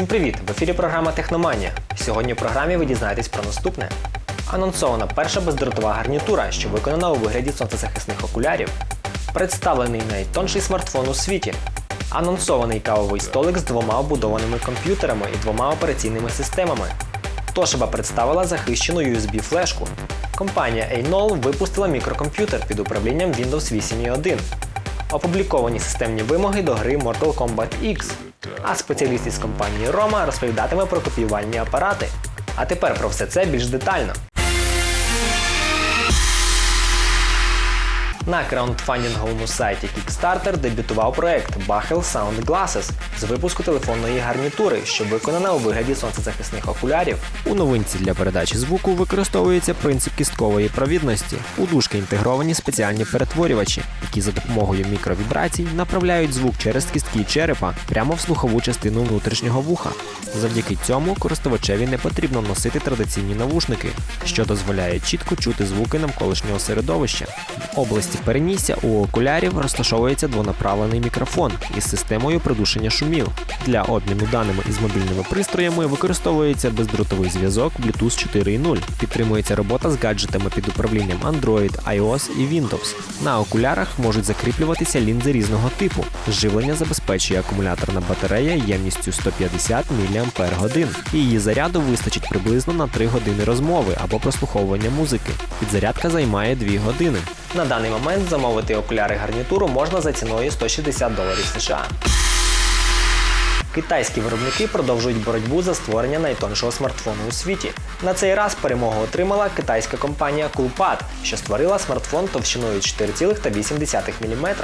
Всім привіт! В ефірі програма Техноманія. Сьогодні в програмі ви дізнаєтесь про наступне. Анонсована перша бездротова гарнітура, що виконана у вигляді сонцезахисних окулярів. Представлений найтонший смартфон у світі. Анонсований кавовий столик з двома обудованими комп'ютерами і двома операційними системами. Toshiba представила захищену USB-флешку. Компанія Einol випустила мікрокомп'ютер під управлінням Windows 8.1. Опубліковані системні вимоги до гри Mortal Kombat X. А спеціаліст із компанії Roma розповідатиме про копіювальні апарати. А тепер про все це більш детально. На краундфандинговому сайті Kickstarter дебютував проект Bachel Sound Glasses з випуску телефонної гарнітури, що виконана у вигляді сонцезахисних окулярів. У новинці для передачі звуку використовується принцип кісткової провідності. У дужки інтегровані спеціальні перетворювачі, які за допомогою мікровібрацій направляють звук через кістки черепа прямо в слухову частину внутрішнього вуха. Завдяки цьому користувачеві не потрібно носити традиційні навушники, що дозволяє чітко чути звуки навколишнього середовища. В області перенісся у окулярів розташовується двонаправлений мікрофон із системою придушення шумів. Для обміну даними із мобільними пристроями використовується бездротовий зв'язок Bluetooth 4.0. Підтримується робота з гаджетами під управлінням Android, iOS і Windows. На окулярах можуть закріплюватися лінзи різного типу. Живлення забезпечує акумуляторна батарея ємністю 150 мАч. Її заряду вистачить приблизно на 3 години розмови або прослуховування музики. Підзарядка займає 2 години. На даний момент замовити окуляри гарнітуру можна за ціною 160 доларів США. Китайські виробники продовжують боротьбу за створення найтоншого смартфону у світі. На цей раз перемогу отримала китайська компанія Coolpad, що створила смартфон товщиною 4,8 мм.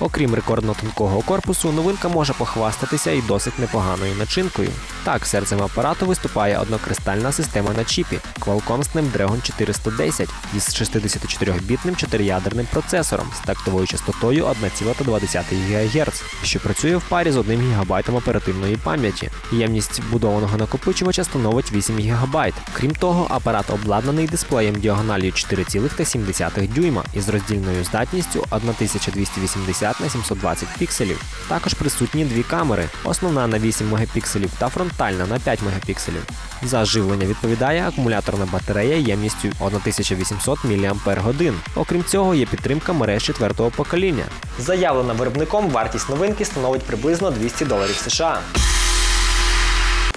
Окрім рекордно тонкого корпусу, новинка може похвастатися і досить непоганою начинкою. Так, серцем апарату виступає однокристальна система на чіпі Qualcomm Snapdragon 410 із 64-бітним чотириядерним процесором з тактовою частотою 1,2 ГГц, що працює в парі з 1 ГБ оперативної пам'яті. Ємність будованого накопичувача становить 8 ГБ. Крім того, апарат обладнаний дисплеєм діагоналію 4,7 дюйма із роздільною здатністю 1280 на 720 пікселів. Також присутні дві камери: основна на 8 мегапікселів та фронтальна на 5 мегапікселів. За живлення відповідає акумуляторна батарея ємністю 1800 мАч. Окрім цього, є підтримка мереж четвертого покоління. Заявлена виробником вартість новинки становить приблизно 200 доларів США.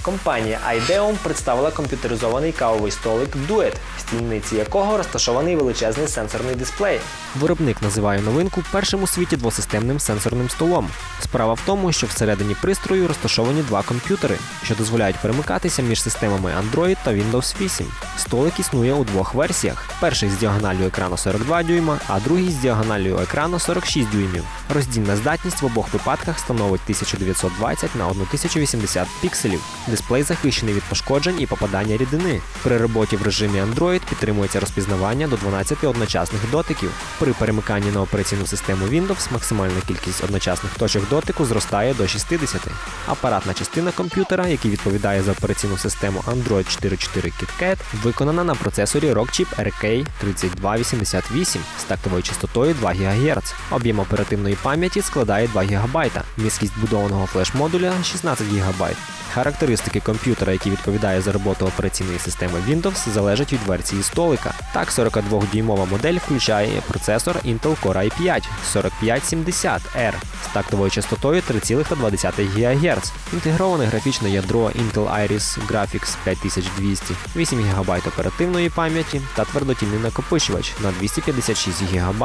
Компанія IDEOM представила комп'ютеризований кавовий столик Duet, в стільниці якого розташований величезний сенсорний дисплей. Виробник називає новинку першим у світі двосистемним сенсорним столом. Справа в тому, що всередині пристрою розташовані два комп'ютери, що дозволяють перемикатися між системами Android та Windows 8. Столик існує у двох версіях: перший з діагоналлю екрану 42 дюйма, а другий з діагоналлю екрану 46 дюймів. Роздільна здатність в обох випадках становить 1920 на 1080 пікселів. Дисплей захищений від пошкоджень і попадання рідини. При роботі в режимі Android підтримується розпізнавання до 12 одночасних дотиків. При перемиканні на операційну систему Windows максимальна кількість одночасних точок дотику зростає до 60. Апаратна частина комп'ютера, який відповідає за операційну систему Android 4.4 KitKat, виконана на процесорі Rockchip RK3288 з тактовою частотою 2 ГГц. Об'єм оперативної пам'яті складає 2 ГБ, міськість будованого флеш-модуля 16 ГБ. Характеристики комп'ютера, який відповідає за роботу операційної системи Windows, залежать від версії столика. Так, 42-дюймова модель включає процесор Intel Core i5 4570R з тактовою частотою 3,2 ГГц, інтегроване графічне ядро Intel Iris Graphics 5200, 8 ГБ оперативної пам'яті та твердотільний накопичувач на 256 ГБ.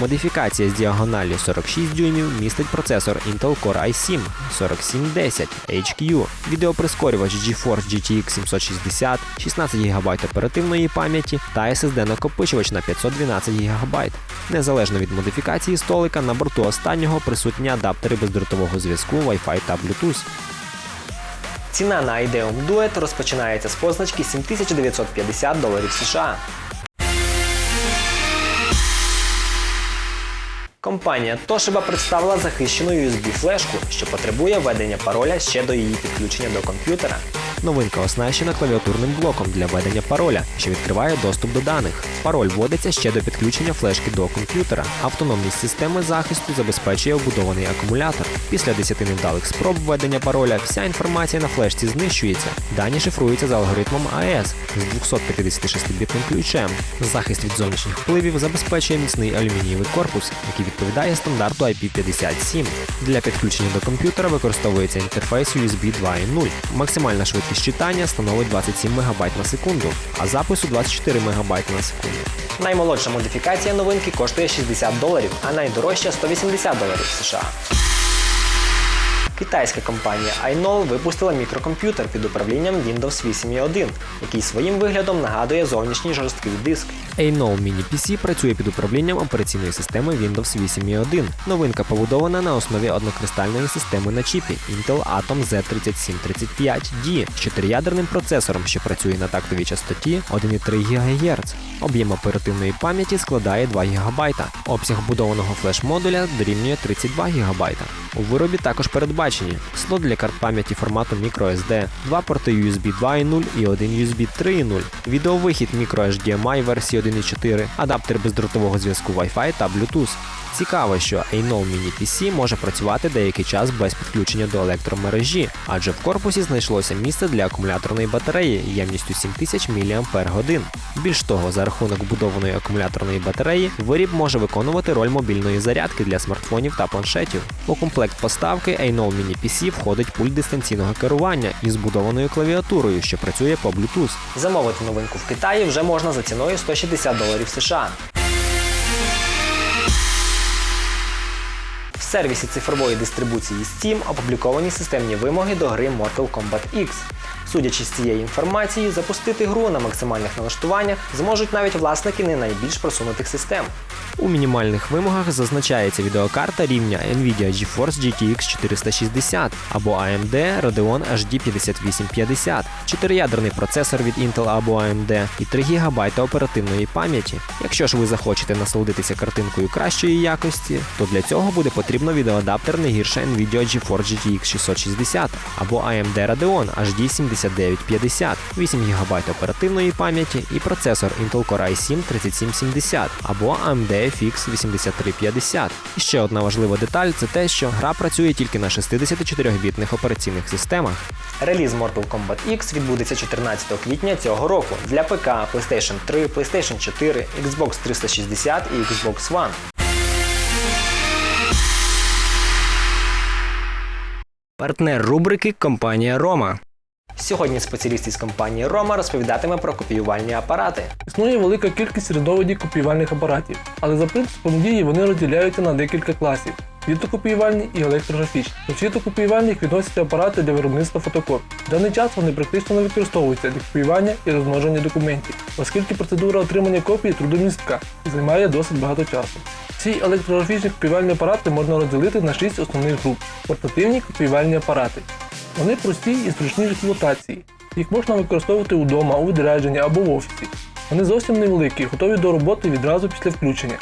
Модифікація з діагоналлю 46 дюймів містить процесор Intel Core i7 4710 HQ, відеоприскорювач GeForce GTX 760, 16 ГБ оперативної пам'яті та SSD накопичувач на 512 ГБ. Незалежно від модифікації столика, на борту останнього присутні адаптери бездротового зв'язку Wi-Fi та Bluetooth. Ціна на Ideum Duet розпочинається з позначки 7950 доларів США. Компанія Toshiba представила захищену USB-флешку, що потребує введення пароля ще до її підключення до комп'ютера. Новинка оснащена клавіатурним блоком для введення пароля, що відкриває доступ до даних. Пароль вводиться ще до підключення флешки до комп'ютера. Автономність системи захисту забезпечує вбудований акумулятор. Після 10 невдалих спроб введення пароля вся інформація на флешці знищується. Дані шифруються за алгоритмом АЕС з 256-бітним ключем. Захист від зовнішніх впливів забезпечує міцний алюмінієвий корпус, який відповідає стандарту IP57. Для підключення до комп'ютера використовується інтерфейс USB 2.0. Максимальна швидкість читання становить 27 МБ на секунду, а запису 24 МБ на секунду. Наймолодша модифікація новинки коштує 60 доларів, а найдорожча 180 доларів США. Китайська компанія iKnow випустила мікрокомп'ютер під управлінням Windows 8.1, який своїм виглядом нагадує зовнішній жорсткий диск. A-Null Mini PC працює під управлінням операційної системи Windows 8.1. Новинка побудована на основі однокристальної системи на чіпі Intel Atom Z3735D з чотириядерним процесором, що працює на тактовій частоті 1,3 ГГц. Об'єм оперативної пам'яті складає 2 ГБ. Обсяг вбудованого флеш-модуля дорівнює 32 ГБ. У виробі також передбачені слот для карт пам'яті формату microSD, два порти USB 2.0 і один USB 3.0, відеовихід microHDMI версії 1.4, адаптер бездротового зв'язку Wi-Fi та Bluetooth. Цікаво, що A-Null Mini PC може працювати деякий час без підключення до електромережі, адже в корпусі знайшлося місце для акумуляторної батареї ємністю 7000 мАч. Більш того, за рахунок вбудованої акумуляторної батареї, виріб може виконувати роль мобільної зарядки для смартфонів та планшетів. У комплект поставки A-Null Mini PC входить пульт дистанційного керування із збудованою клавіатурою, що працює по Bluetooth. Замовити новинку в Китаї вже можна за ціною 160 доларів США. Сервісі цифрової дистрибуції Steam опубліковані системні вимоги до гри Mortal Kombat X. Судячи з цієї інформації, запустити гру на максимальних налаштуваннях зможуть навіть власники не найбільш просунутих систем. У мінімальних вимогах зазначається відеокарта рівня Nvidia GeForce GTX 460 або AMD Radeon HD 5850, чотириядерний процесор від Intel або AMD і 3 ГБ оперативної пам'яті. Якщо ж ви захочете насолодитися картинкою кращої якості, то для цього буде потрібно відеоадаптер не гірше Nvidia GeForce GTX 660 або AMD Radeon HD 7950, 8 ГБ оперативної пам'яті і процесор Intel Core i7 3770 або AMD FX 8350. І ще одна важлива деталь це те, що гра працює тільки на 64-бітних операційних системах. Реліз Mortal Kombat X відбудеться 14 квітня цього року для ПК, PlayStation 3, PlayStation 4, Xbox 360 і Xbox One. Партнер рубрики компанія Рома. Сьогодні спеціаліст із компанії Рома розповідатиме про копіювальні апарати. Існує велика кількість різновидів копіювальних апаратів, але за принципом дії вони розділяються на декілька класів: світокопіювальні і електрографічні. До світокопіювальних відносяться апарати для виробництва фотокопій. В даний час вони практично не використовуються для копіювання і розмноження документів, оскільки процедура отримання копії трудомістка і займає досить багато часу. Ці електрографічні копіювальні апарати можна розділити на шість основних груп: портативні копіювальні апарати. Вони прості і зручні в експлуатації. Їх можна використовувати вдома, у відрядженні або в офісі. Вони зовсім невеликі, готові до роботи відразу після включення.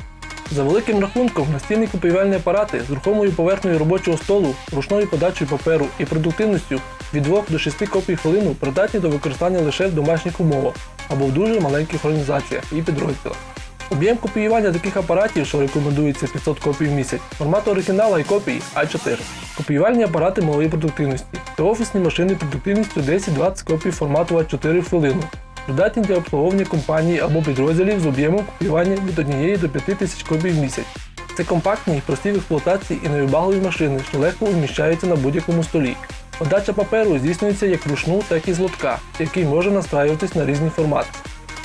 За великим рахунком, настільні копіювальні апарати з рухомою поверхнею робочого столу, ручною подачею паперу і продуктивністю від 2 до 6 копій хвилину придатні до використання лише в домашніх умовах або в дуже маленьких організаціях і підрозділах. Об'єм копіювання таких апаратів, що рекомендується 500 копій в місяць, формат оригінала і копії А4. Копіювальні апарати малої продуктивності та офісні машини продуктивністю 10-20 копій формату А4 в хвилину. Придатні для обслуговування компанії або підрозділів з об'ємом копіювання від 1 до 5 тисяч копій в місяць. Це компактні прості в експлуатації і невибагливі машини, що легко вміщаються на будь-якому столі. Подача паперу здійснюється як вручну, так і з лотка, який може настраюватись на різні формати.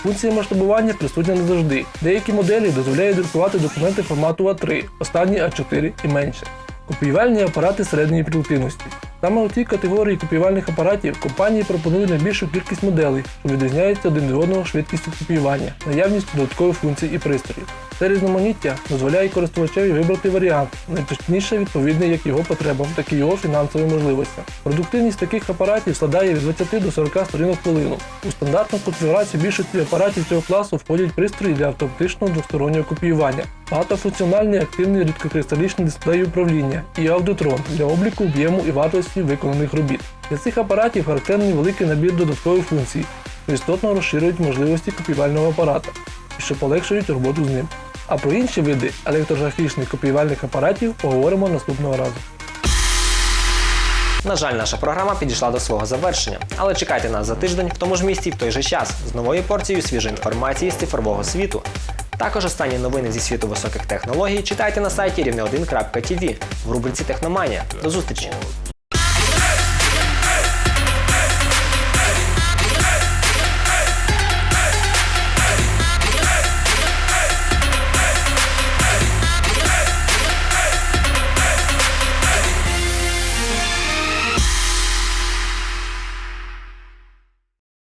Функція масштабування присутня не завжди. Деякі моделі дозволяють друкувати документи формату А3, останні А4 і менше. Копіювальні апарати середньої продуктивності. Саме у цій категорії копіювальних апаратів компанії пропонують найбільшу кількість моделей, що відрізняються один від одного швидкістю копіювання, наявністю додаткових функцій і пристроїв. Це різноманіття дозволяє користувачеві вибрати варіант, найточніше відповідний як його потребам, так і його фінансовим можливостям. Продуктивність таких апаратів складає від 20 до 40 сторінок хвилину. У стандартну конфігурацію більшості апаратів цього класу входять пристрої для автоматичного двостороннього копіювання, багатофункціональний активний рідкокристалічний дисплей управління і аудитрон для обліку об'єму і вартості виконаних робіт. Для цих апаратів характерний великий набір додаткових функцій, що істотно розширюють можливості копіювального апарата і що полегшують роботу з ним. А про інші види електрографічних копіювальних апаратів поговоримо наступного разу. На жаль, наша програма підійшла до свого завершення, але чекайте нас за тиждень в тому ж місці в той же час з новою порцією свіжої інформації з цифрового світу. Також останні новини зі світу високих технологій читайте на сайті рівне1.tv в рубриці Техноманія. До зустрічі!